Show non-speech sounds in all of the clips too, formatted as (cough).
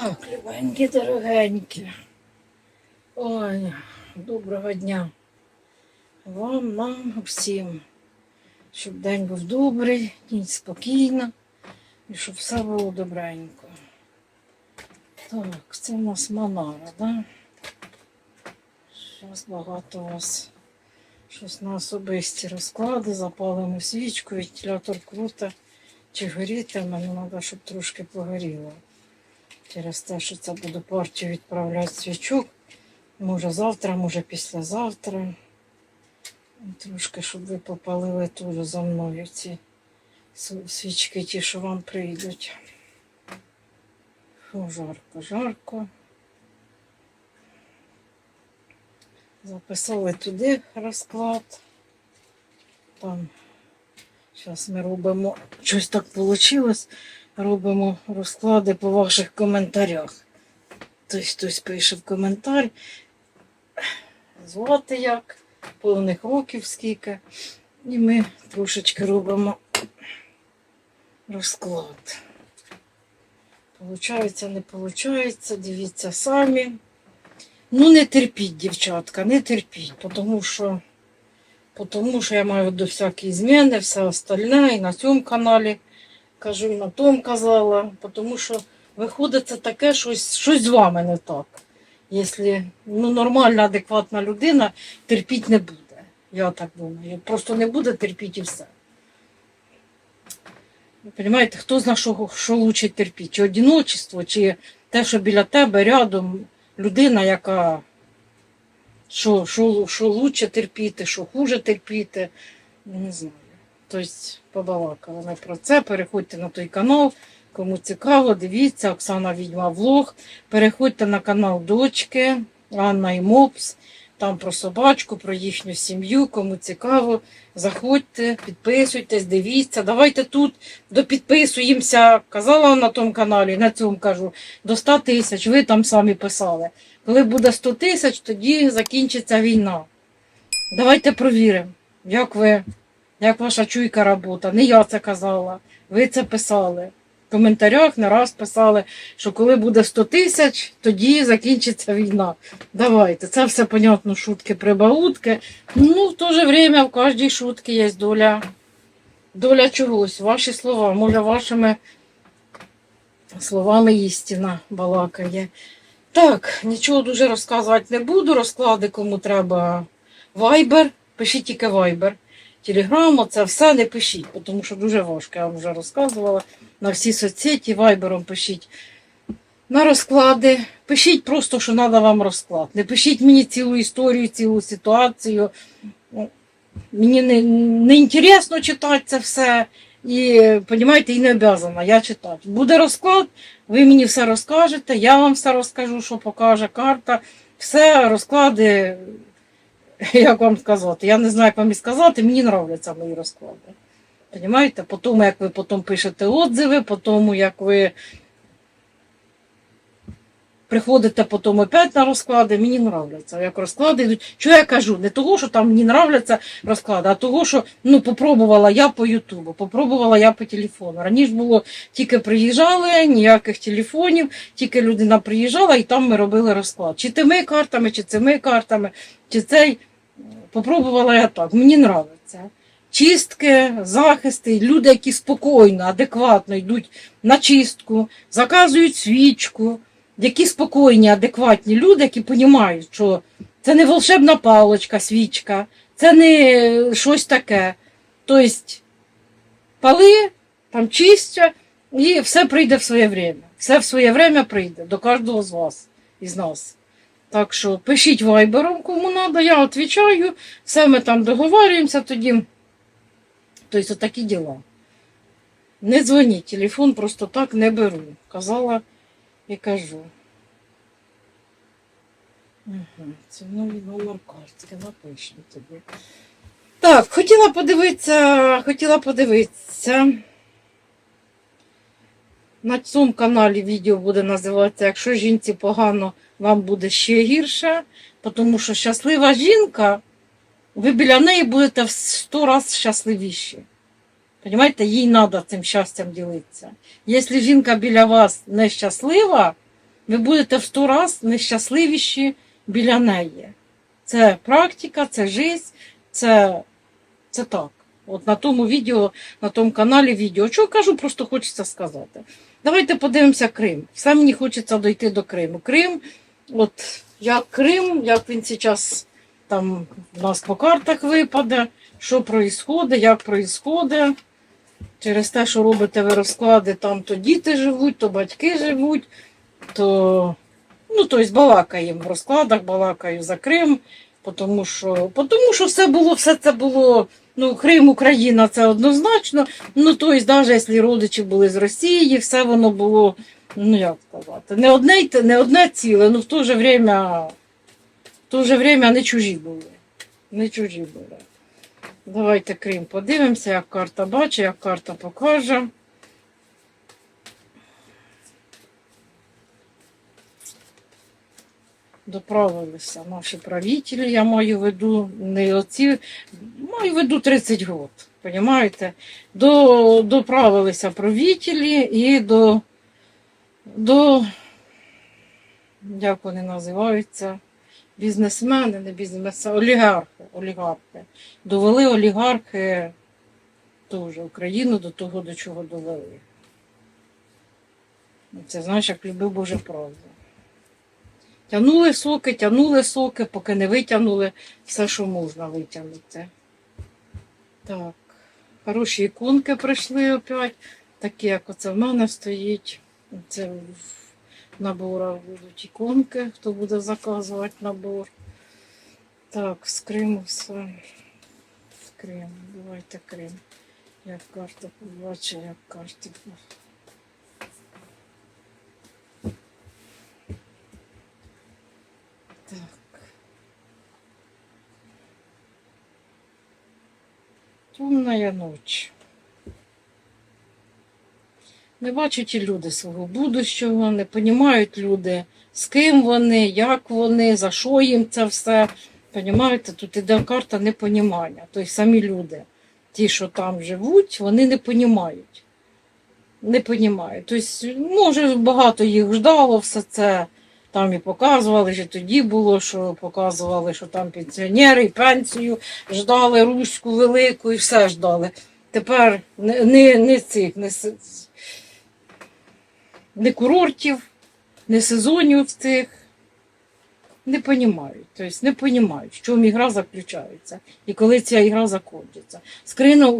Так, любенькі, дорогенькі. Ой, доброго дня. Вам, нам, всім. Щоб день був добрий, ніч спокійна і щоб все було добренько. Так, це у нас Монара, да? Зараз багато у вас щось на особисті розклади, запалимо свічку, вентилятор круто. Чи горітиме, ну треба, щоб трошки погоріло. Через те, що це буду партію відправляти свічок. Може завтра, може післязавтра. Трошки, щоб ви попалили теж за мною ці свічки, ті, що вам прийдуть. Фу, жарко, жарко. Записали туди розклад. Там Зараз ми робимо, щось так вийшло, робимо розклади по ваших коментарях. Хтось хтось пише в коментар, звати як, повних років скільки. І ми трошечки робимо розклад. Получається, не получається, дивіться самі. Ну, не терпіть, дівчатка, не терпіть, тому що Потому що я маю до всякі зміни, все остальне, і на цьому каналі кажу, і на тому казала. Тому що виходить це таке, щось, щось з вами не так. Якщо ну, нормальна, адекватна людина терпіть не буде. Я так думаю. Просто не буде терпіти і все. Ви хто знає, що, що лучше терпіти? Чи одиночество, чи те, що біля тебе рядом людина, яка що, що, що лучше терпіти, що хуже терпіти. Не знаю. Тобто побалакали ми про це. Переходьте на той канал. Кому цікаво, дивіться, Оксана Відьма Влог. Переходьте на канал дочки Анна і Мопс. Там про собачку, про їхню сім'ю. Кому цікаво, заходьте, підписуйтесь, дивіться. Давайте тут допідписуємося. Казала на тому каналі, на цьому кажу, до 100 тисяч. Ви там самі писали. Коли буде 100 тисяч, тоді закінчиться війна. Давайте провіримо, як ви, як ваша чуйка робота. Не я це казала, ви це писали. В коментарях не раз писали, що коли буде 100 тисяч, тоді закінчиться війна. Давайте, це все понятно, шутки прибаутки. Ну, в то же время в кожній шутці є доля, доля чогось. Ваші слова, може, вашими словами істина балакає. Так, нічого дуже розказувати не буду. Розклади, кому треба Viber. Пишіть тільки Viber. Телеграм, це все не пишіть, тому що дуже важко. Я вам вже розказувала. На всі соцсеті Вайбером пишіть. На розклади. Пишіть просто, що треба вам розклад. Не пишіть мені цілу історію, цілу ситуацію. Ну, Мені не, не інтересно читати це все. І, розумієте, і не обязана я читати. Буде розклад, ви мені все розкажете, я вам все розкажу, що покаже карта. Все розклади, (laughs) як вам сказати. Я не знаю, як вам і сказати, мені подобаються мої розклади. Понимаєте? По тому, як ви потім пишете отзиви, по тому, як ви приходите потім опять на розклади, мені нравляться, як розклади йдуть. Що я кажу? Не того, що там мені нравляться розклади, а того, що ну, попробувала я по Ютубу, попробувала я по телефону. Раніше було тільки приїжджали, ніяких телефонів, тільки людина приїжджала і там ми робили розклад. Чи тими картами, чи цими картами, чи цей. Попробувала я так. Мені нравиться. Чистки, захисти, люди, які спокійно, адекватно йдуть на чистку, заказують свічку, які спокійні, адекватні люди, які розуміють, що це не волшебна паличка, свічка, це не щось таке. Тобто пали, там чистя, і все прийде в своє время. Все в своє время прийде до кожного з вас, із нас. Так що пишіть вайбером, кому треба, я відповідаю, все ми там договорюємося тоді. Тобто такі діла. Не дзвоніть, телефон просто так не беру. Казала і кажу. Угу, це новий номер картки, напишу тобі. Так, хотіла подивитися, хотіла подивитися. На цьому каналі відео буде називатися Якщо жінці погано, вам буде ще гірше, тому що щаслива жінка, ви біля неї будете в 100 разів щасливіші. Понимаєте, їй треба цим щастям ділитися. Якщо жінка біля вас нещаслива, ви будете в сто раз нещасливіші біля неї. Це практика, це життя, це, це так. От на тому відео, на тому каналі відео. Що кажу, просто хочеться сказати. Давайте подивимося Крим. Все мені хочеться дойти до Криму. Крим, от як Крим, як він зараз там у нас по картах випаде, що проїсходить, як проїсходить. Через те, що робите ви розклади, там то діти живуть, то батьки живуть, то ну, тобто балакаємо в розкладах, балакаю за Крим, тому що, тому що все було, все це було. Ну, Крим, Україна це однозначно. Ну, тобто, навіть якщо родичі були з Росії, все воно було, ну як сказати, не одне, не одне ціле, ну в то же время, в то же время не чужі були. Не чужі були. Давайте Крим подивимося, як карта бачить, як карта покаже. Доправилися наші правителі, я маю в виду, не оці, маю в виду 30 років, розумієте? До, доправилися правителі і до, до, як вони називаються, бізнесмени, не бізнесмени, олігархи, олігархи. Довели олігархи теж Україну до того, до чого довели. Це знаєш, як любив Боже правду. Тянули соки, тянули соки, поки не витягнули все, що можна витягнути. Так, хороші іконки прийшли опять, такі, як оце в мене стоїть. Це в наборах будуть іконки, хто буде заказувати набор. Так, з Криму все. З Криму, давайте Крим. Як карта побачить, як карта. Так. Ночь. Не бачать і люди свого будущого, не розуміють люди, з ким вони, як вони, за що їм це все. Понімаєте, тут іде карта непонімання. Тобто самі люди, ті, що там живуть, вони не розуміють. Не розуміють. Тобто, може, багато їх ждало все це. Там і показували, що тоді було, що показували, що там пенсіонери і пенсію ждали руську велику і все ждали. Тепер не, не, не цих, не, не курортів, не сезонів цих. Не розуміють. Тобто не розуміють, в чому ігра заключається і коли ця ігра закінчиться.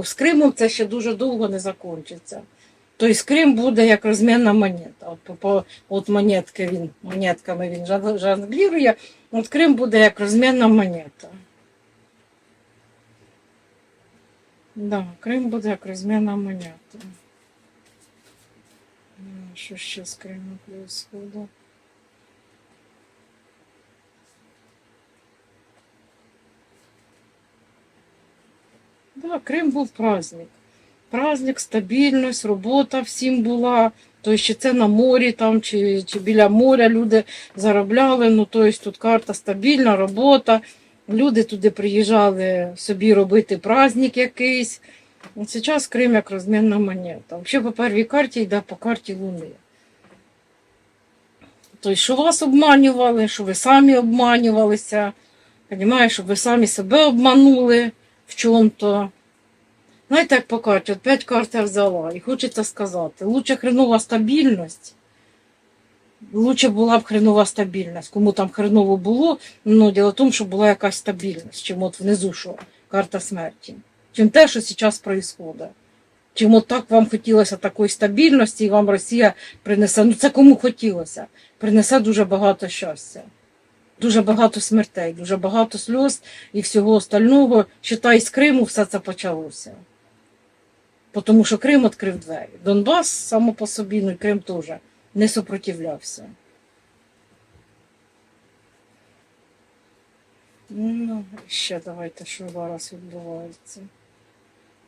З Кримом, це ще дуже довго не закінчиться. Тобто Крим буде як розмінна монета. От, по- от монетки він, монетками він жон- жонглірує, от Крим буде як розмінна монета. Да, Крим буде як розмінна монета. Що ще з Кримом происходит? Да, Крим був праздник. Праздник, стабільність, робота всім була. Тобто, чи це на морі там, чи, чи біля моря люди заробляли. Ну, тобто тут карта стабільна, робота. Люди туди приїжджали собі робити праздник якийсь. Зараз Крим як розмінна монета. Взагалі по первій карті йде по карті Луни. Тобто, що вас обманювали, що ви самі обманювалися, Понімаєш, щоб ви самі себе обманули в чому-то. Знаєте, як по карті, от п'ять карт я взяла, і хочеться сказати, лучше хренова стабільність, лучше була б хренова стабільність. Кому там хреново було, ну діло в тому, що була якась стабільність, чим от внизу що, карта смерті, чим те, що зараз відбувається. Чим от так вам хотілося такої стабільності, і вам Росія принесе, ну це кому хотілося, принесе дуже багато щастя. Дуже багато смертей, дуже багато сльоз і всього остального. Считай, з Криму все це почалося. Тому що Крим відкрив двері. Донбас само по собі, ну і Крим теж не супротивлявся. Ну, ще давайте, що зараз відбувається.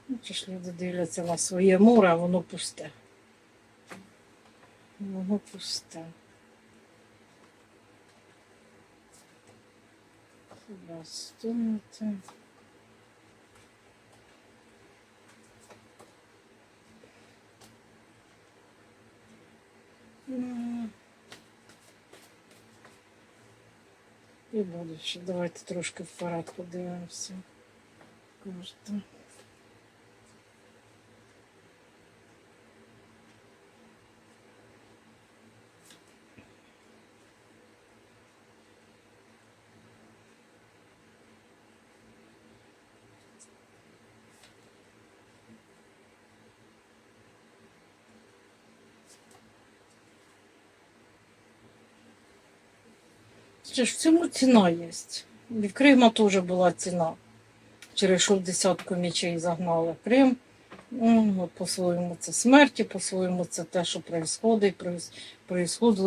Ну, чи ж люди дивляться на своє море, а воно пусте. Воно пусте. Здравствуйте. М. І. Давайте трошки вперед подивимося. Карта. Це ж в цьому ціна є. В Крима теж була ціна. Через що десятку мічей загнали Крим. Ну, по-своєму це смерті, по-своєму це те, що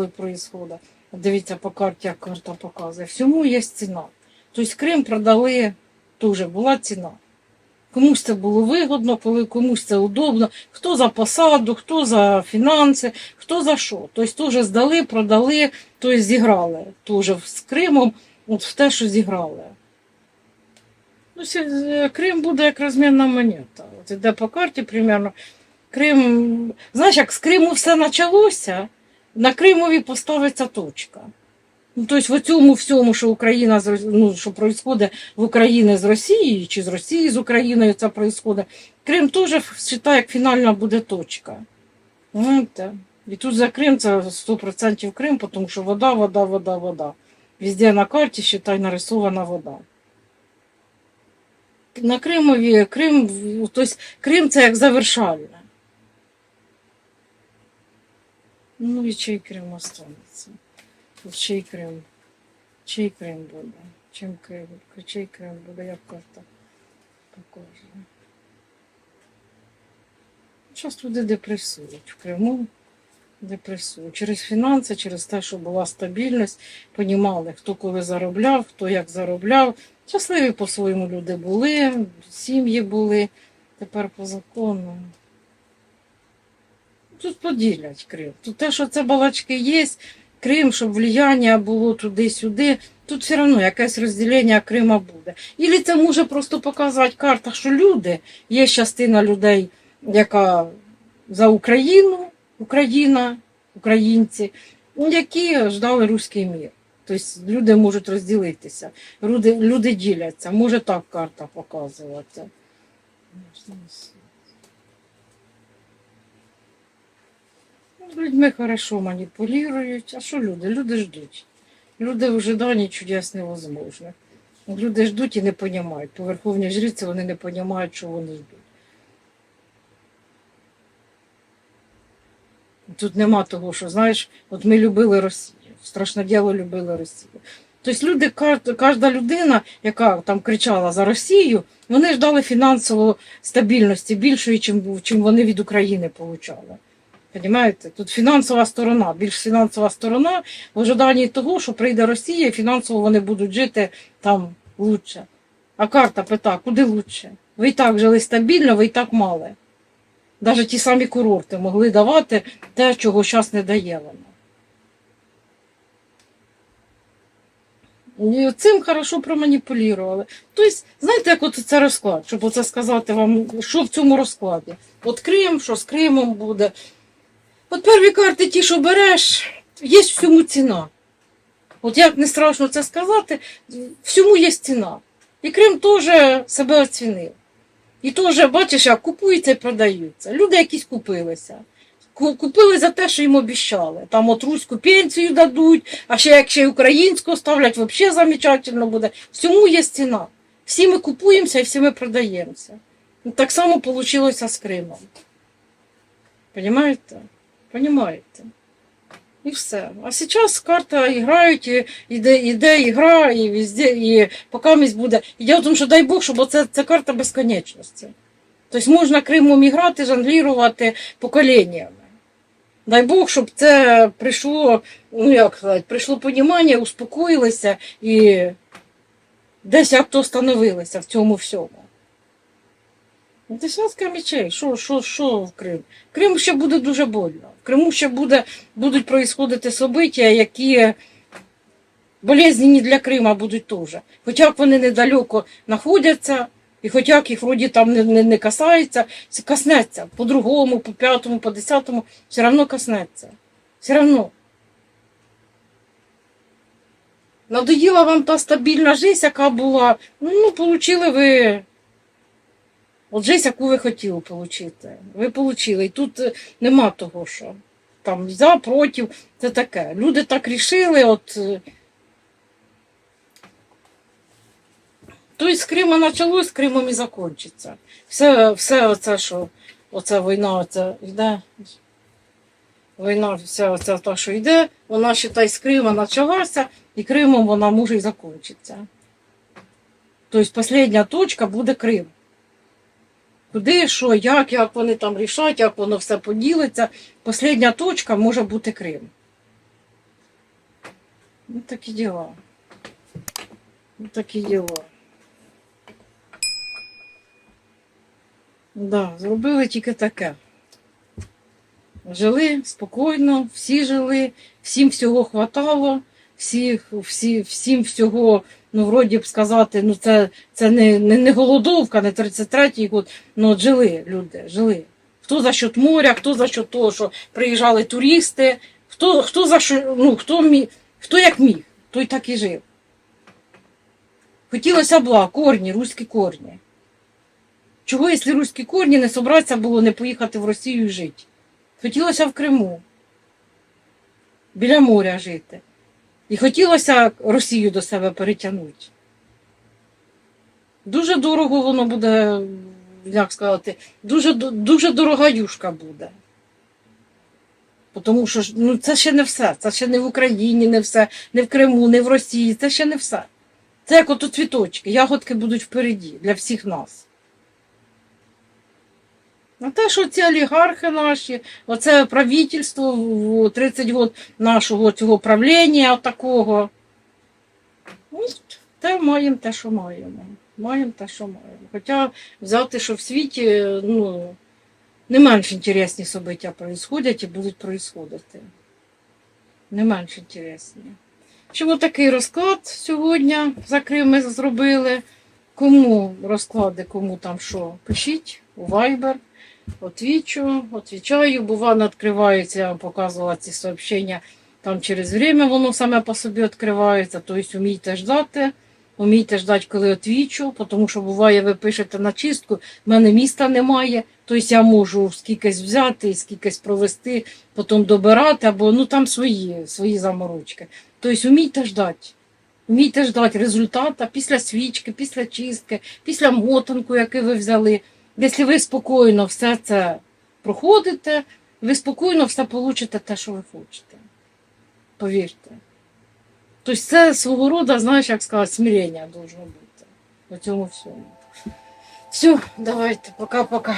і происходить. Дивіться по карті, як карта показує. Всьому є ціна. Тобто Крим продали, теж була ціна. Комусь це було вигодно, коли комусь це удобно. Хто за посаду, хто за фінанси, хто за що. Тобто теж здали, продали, тобто зіграли теж з Кримом, от в те, що зіграли. Ну, е, Крим буде як розмінна монета. От іде по карті примерно. Крим, знаєш, як з Криму все почалося, на Кримові поставиться точка. Ну, тобто в цьому всьому, що Україна ну, що происходить в Україні з Росією, чи з Росії з Україною це происходить, Крим теж вважає, як фінальна буде точка. Знаєте? І тут за Крим це 100% Крим, тому що вода, вода, вода, вода. Везде на карті, считай, нарисована вода. На Кримові Крим, тобто Крим це як завершальне. Ну і чий Крим останеться? Тут чий Крим? Чий Крим буде? Чим Крим? Чий Крим буде, як карта покаже. Зараз люди депресують в Криму. Депресують. Через фінанси, через те, що була стабільність, понімали, хто коли заробляв, хто як заробляв. Щасливі по-своєму люди були, сім'ї були. Тепер по закону. Тут поділять Крим. Тут те, що це балачки є, Крим, щоб влияння було туди-сюди, тут все одно якесь розділення Крима буде. Ілі це може просто показувати карта, що люди, є частина людей, яка за Україну, Україна, українці, які ждали руський мір. Тобто люди можуть розділитися, люди, люди діляться. Може так карта показувати. Людьми хорошо маніпулюють. А що люди? Люди ждуть. Люди в ожиданні чудес невозможно. Люди ждуть і не розуміють. По верховній жриці вони не розуміють, що вони ждуть. Тут нема того, що знаєш, от ми любили Росію. Страшне діло любили Росію. Тобто люди, кожна людина, яка там кричала за Росію, вони ждали фінансової стабільності більшої, чим вони від України отримали. Понимаєте? Тут фінансова сторона, більш фінансова сторона в ожиданні того, що прийде Росія, і фінансово вони будуть жити там лучше. А карта пита, куди лучше? Ви і так жили стабільно, ви і так мали. Навіть ті самі курорти могли давати те, чого зараз не дає вона. І цим хорошо проманіпулювали. Тобто, знаєте, як от це розклад, щоб оце сказати вам, що в цьому розкладі. От Крим, що з Кримом буде. От перві карти, ті, що береш, є всьому ціна. От як не страшно це сказати, всьому є ціна. І Крим теж себе оцінив. І теж, бачиш, як купуються і продаються. Люди якісь купилися. Купили за те, що їм обіщали. Там от руську пенсію дадуть, а ще як ще й українську ставлять, взагалі замечательно буде. Всьому є ціна. Всі ми купуємося і всі ми продаємося. Так само вийшло з Кримом. Понимаєте? Понимаєте? І все. А зараз карта грають, і іде, іде ігра, і везде, і поки місць буде. І я в що дай Бог, щоб оце, це карта безконечності. Тобто можна Кримом грати, жонглірувати поколіннями. Дай Бог, щоб це прийшло, ну як сказати, прийшло понімання, успокоїлися і десь як то становилися в цьому всьому. Десятка мечей. Що, що, що в Крим? Крим ще буде дуже больно. В Криму ще буде, будуть происходити события, які болезненні для Крима будуть теж. Хоча вони недалеко знаходяться, і хоча їх вроді там не, не, не касається, коснеться по другому, по п'ятому, по десятому, все одно коснеться. Все одно. Надоїла вам та стабільна життя, яка була. Ну, получили ви. От життя, яку ви хотіли отримати. Ви отримали. І тут е, нема того, що там за, проти, це таке. Люди так рішили, от. е, То й з Крима почалось, з Кримом і закінчиться. Все, все оце, що оця війна, оця йде. Війна, вся оця та, що йде, вона считай, з Крима почалася, і Кримом вона може і закінчиться. Тобто остання точка буде Крим. Куди, що, як, як вони там рішать, як воно все поділиться. Остання точка може бути Крим. Ну, такі діла. Ну, такі діла. Да, зробили тільки таке. Жили спокійно, всі жили, всім всього хватало, всі, всі, всім всього, ну, вроді б сказати, ну це, це не, не, не голодовка, не 33-й год, ну от жили люди, жили. Хто за счет моря, хто за счет того, що приїжджали туристи, хто, хто за що, ну, хто, міг, хто як міг, той так і жив. Хотілося бла, корні, руські корні. Чого, якщо руські корні, не собратися було не поїхати в Росію жити? Хотілося в Криму, біля моря жити. І хотілося Росію до себе перетягнути. Дуже дорого воно буде, як сказати, дуже, дуже дорога юшка буде. Тому що ну, це ще не все. Це ще не в Україні, не все, не в Криму, не в Росії. Це ще не все. Це як ото цвіточки, ягодки будуть впереді для всіх нас. А те, що ці олігархи наші, оце правительство в 30 років нашого цього правління такого. Ну, те маємо те, що маємо. Маємо те, що маємо. Хоча взяти, що в світі ну, не менш інтересні собиття происходять і будуть происходити. Не менш інтересні. Чому такий розклад сьогодні за Крим ми зробили? Кому розклади, кому там що, пишіть у Viber. Отвічу, отвічаю, бува, відкриваються, я вам показувала ці сообщення, там через время воно саме по собі відкривається, тобто вмійте ждати, вмійте ждати, коли отвічу, тому що буває, ви пишете на чистку, в мене міста немає, тобто я можу скількись взяти, скількись провести, потім добирати, або ну там свої, свої заморочки. Тобто вмійте ждати. Вмійте ждати результата після свічки, після чистки, після мотанку, який ви взяли. Якщо ви спокійно все це проходите, ви спокійно все получите те, що ви хочете. Повірте. Тобто це свого роду, знаєш, як сказати, смирення должно бути. У цьому всьому. Все, давайте, пока-пока.